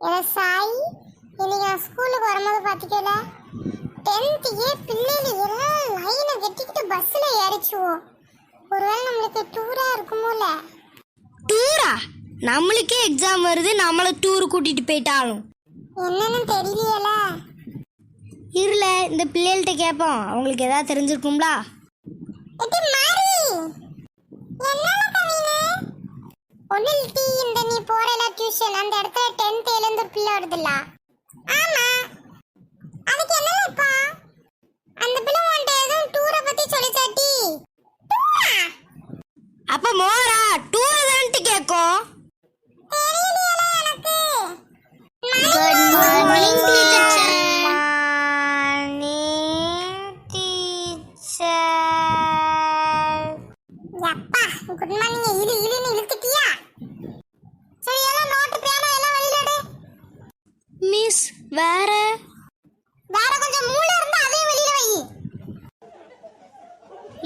ஏ சாய் இன்னைக்கு நான் ஸ்கூலுக்கு வரும்போது பார்த்துக்கல. டென்த்தையே பிள்ளைகள் எல்லாம் லைனை கட்டிக்கிட்டு பஸ்ஸில் ஏறிச்சுவோம். ஒருவேளை நம்மளுக்கு டூராக இருக்குமோல? டூரா நம்மளுக்கே எக்ஸாம் வருது நம்மளை டூர் கூட்டிட்டு போயிட்டாலும். என்னன்னு தெரியலையல? இருல இந்த பிள்ளைகள்கிட்ட கேட்போம். அவங்களுக்கு ஏதாவது தெரிஞ்சிருக்கும்ல? ஒன்னில் டீ இந்த நீ டியூஷன் அந்த இடத்துல டென்த் எழுந்து பிள்ளை வருதுல்ல. ஆமா. அதுக்கு என்னப்பா அந்த பிள்ளை உன்ட்ட எதுவும் டூரை பத்தி சொல்லிச்சாட்டி. டூரா அப்ப மோரா டூர் வேற? வேற கொஞ்சம் மூளை இருந்தா அதையும் வெளியில வை.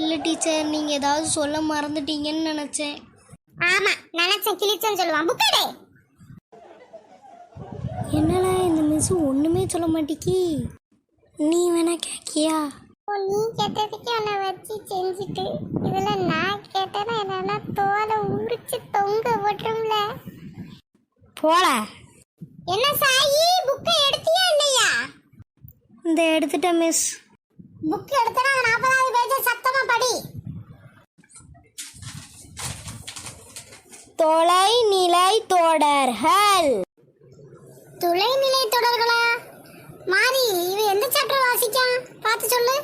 இல்ல டீச்சர் நீங்க ஏதாவது சொல்ல மறந்துட்டீங்கன்னு நினைச்சேன். ஆமா நினைச்சேன் கிழிச்சேன்னு சொல்லுவான். புக்கடே என்னடா இந்த மிஸ் ஒண்ணுமே சொல்ல மாட்டேக்கி? நீ வேணா கேக்கியா? நீ கேட்டதுக்கு உன்னை வச்சு செஞ்சுட்டு. இதுல நான் கேட்டேன்னா என்னன்னா தோலை உரிச்சு தொங்க போட்டுரும்ல போல என்ன சாயி புக்கை எடுத்தியா இல்லையா? இந்த எடுத்துட்டேன் மிஸ் புக் எடுத்தனா நாற்பதாவது பேஜ் சத்தமா படி. தொலை நிலை தொடர்கள் துளைநிலை தொடர்களா? மாறி இது எந்த சாப்டர் வாசிக்கான் பார்த்து சொல்லு.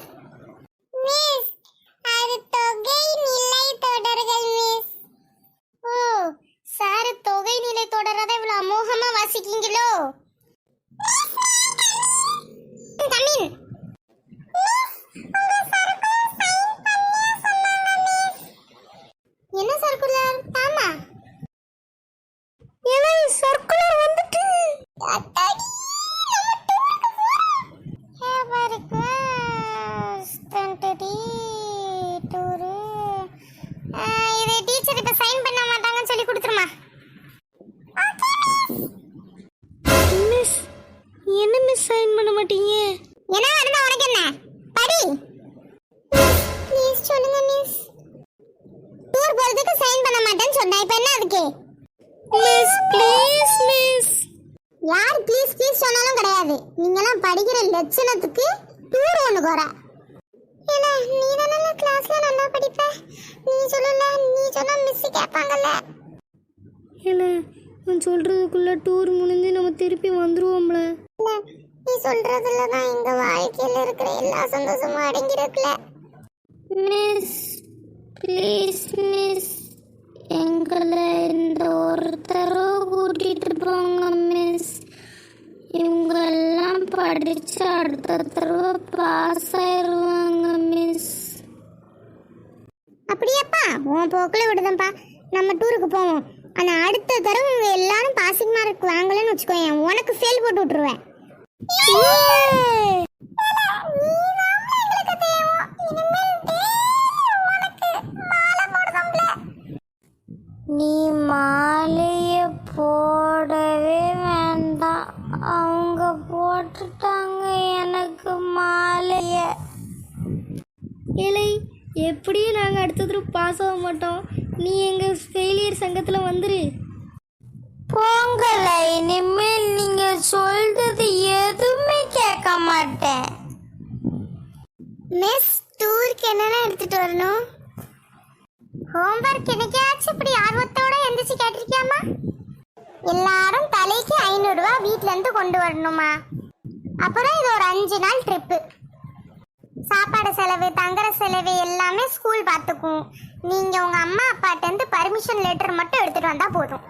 வாசிக்கீங்களோ சொன்னேன் இப்ப என்ன அதுக்கு? மிஸ் ப்ளீஸ் மிஸ் யார் ப்ளீஸ் ப்ளீஸ் சொன்னாலும் கிடையாது. நீங்கெல்லாம் படிக்கிற லட்சணத்துக்கு டூர் ஒன்று போற. ஏன்னா நீ தானே கிளாஸ்ல நல்லா படிப்ப? நீ சொல்லல நீ சொன்னா மிஸ் கேட்பாங்கல்ல என்ன நான் சொல்றதுக்குள்ள டூர் முடிஞ்சு நம்ம திருப்பி வந்துருவோம்ல. நீ சொல்றதுல தான் எங்க வாழ்க்கையில இருக்கிற எல்லா சந்தோஷமும் அடங்கி இருக்குல்ல மிஸ் ப்ளீஸ் மிஸ் எங்களை இந்த ஒருத்தரோ கூட்டிட்டு போங்க மிஸ் இவங்கெல்லாம் படிச்சு அடுத்த தடவை பாஸ் ஆயிடுவாங்க மிஸ் அப்படியாப்பா? உன் போக்கில் விடுதப்பா நம்ம டூருக்கு போவோம். ஆனா அடுத்த தடவை இவங்க எல்லாரும் பாசிங் மார்க் வாங்கலன்னு வச்சுக்கோயேன். உனக்கு ஃபெயில் போட்டு விட்டுருவேன். நீ மாலைய போடவே வேண்டாம். அவங்க போட்டுட்டாங்க எனக்கு மாலைய. இலை எப்படியும் நாங்கள் அடுத்த தடவை பாஸ் ஆக மாட்டோம். நீ எங்கள் ஃபெயிலியர் சங்கத்தில் வந்துரு. போங்கல இனிமேல் நீங்க சொல்றது எதுவுமே கேட்க மாட்டேன். மிஸ் டூருக்கு என்னென்ன எடுத்துட்டு வரணும்? ஹோம்ஒர்க் என்னைக்காச்சும் இப்படி ஆர்வத்தோட எந்திரிச்சு கேட்டிருக்கியாமா எல்லாரும் தலைக்கு ஐநூறுரூவா வீட்டிலேருந்து கொண்டு வரணுமா அப்புறம் இது ஒரு அஞ்சு நாள் ட்ரிப்பு. சாப்பாடு செலவு தங்குற செலவு எல்லாமே ஸ்கூல் பார்த்துக்கும் நீங்கள் உங்கள் அம்மா அப்பாட்டேருந்து பர்மிஷன் லெட்டர் மட்டும் எடுத்துகிட்டு வந்தால் போதும்.